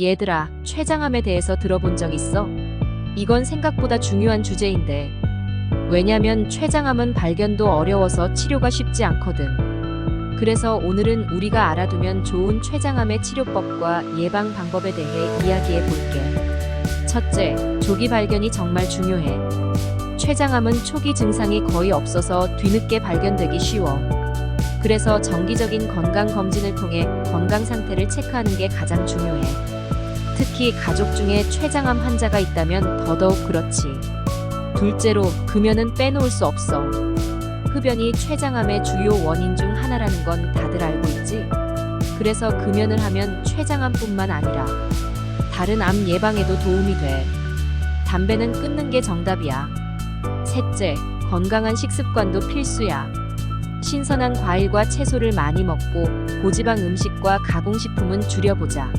얘들아, 췌장암에 대해서 들어본 적 있어? 이건 생각보다 중요한 주제인데. 왜냐면 췌장암은 발견도 어려워서 치료가 쉽지 않거든. 그래서 오늘은 우리가 알아두면 좋은 췌장암의 치료법과 예방 방법에 대해 이야기해 볼게. 첫째, 조기 발견이 정말 중요해. 췌장암은 초기 증상이 거의 없어서 뒤늦게 발견되기 쉬워. 그래서 정기적인 건강 검진을 통해 건강 상태를 체크하는 게 가장 중요해. 특히 가족 중에 췌장암 환자가 있다면 더더욱 그렇지. 둘째로 금연은 빼놓을 수 없어. 흡연이 췌장암의 주요 원인 중 하나라는 건 다들 알고 있지? 그래서 금연을 하면 췌장암뿐만 아니라 다른 암 예방에도 도움이 돼. 담배는 끊는 게 정답이야. 셋째, 건강한 식습관도 필수야. 신선한 과일과 채소를 많이 먹고 고지방 음식과 가공식품은 줄여보자.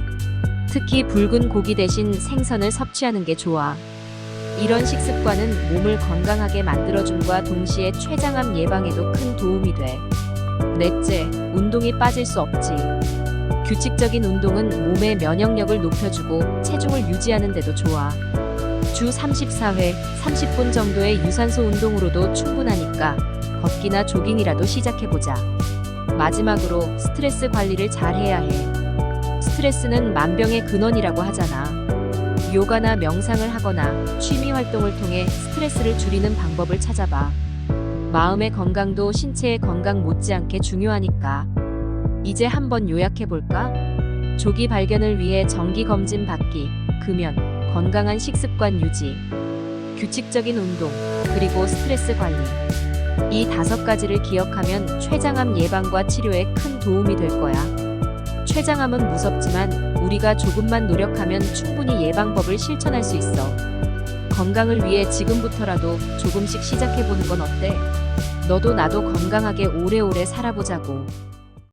특히 붉은 고기 대신 생선을 섭취하는 게 좋아. 이런 식습관은 몸을 건강하게 만들어줌과 동시에 췌장암 예방에도 큰 도움이 돼. 넷째, 운동이 빠질 수 없지. 규칙적인 운동은 몸의 면역력을 높여주고 체중을 유지하는 데도 좋아. 주 34회, 30분 정도의 유산소 운동으로도 충분하니까 걷기나 조깅이라도 시작해보자. 마지막으로 스트레스 관리를 잘 해야 해. 스트레스는 만병의 근원이라고 하잖아. 요가나 명상을 하거나 취미 활동을 통해 스트레스를 줄이는 방법을 찾아봐. 마음의 건강도 신체의 건강 못지않게 중요하니까. 이제 한번 요약해볼까? 조기 발견을 위해 정기 검진 받기, 금연, 건강한 식습관 유지, 규칙적인 운동, 그리고 스트레스 관리. 이 다섯 가지를 기억하면 췌장암 예방과 치료에 큰 도움이 될 거야. 췌장암은 무섭지만 우리가 조금만 노력하면 충분히 예방법을 실천할 수 있어. 건강을 위해 지금부터라도 조금씩 시작해보는 건 어때? 너도 나도 건강하게 오래오래 살아보자고.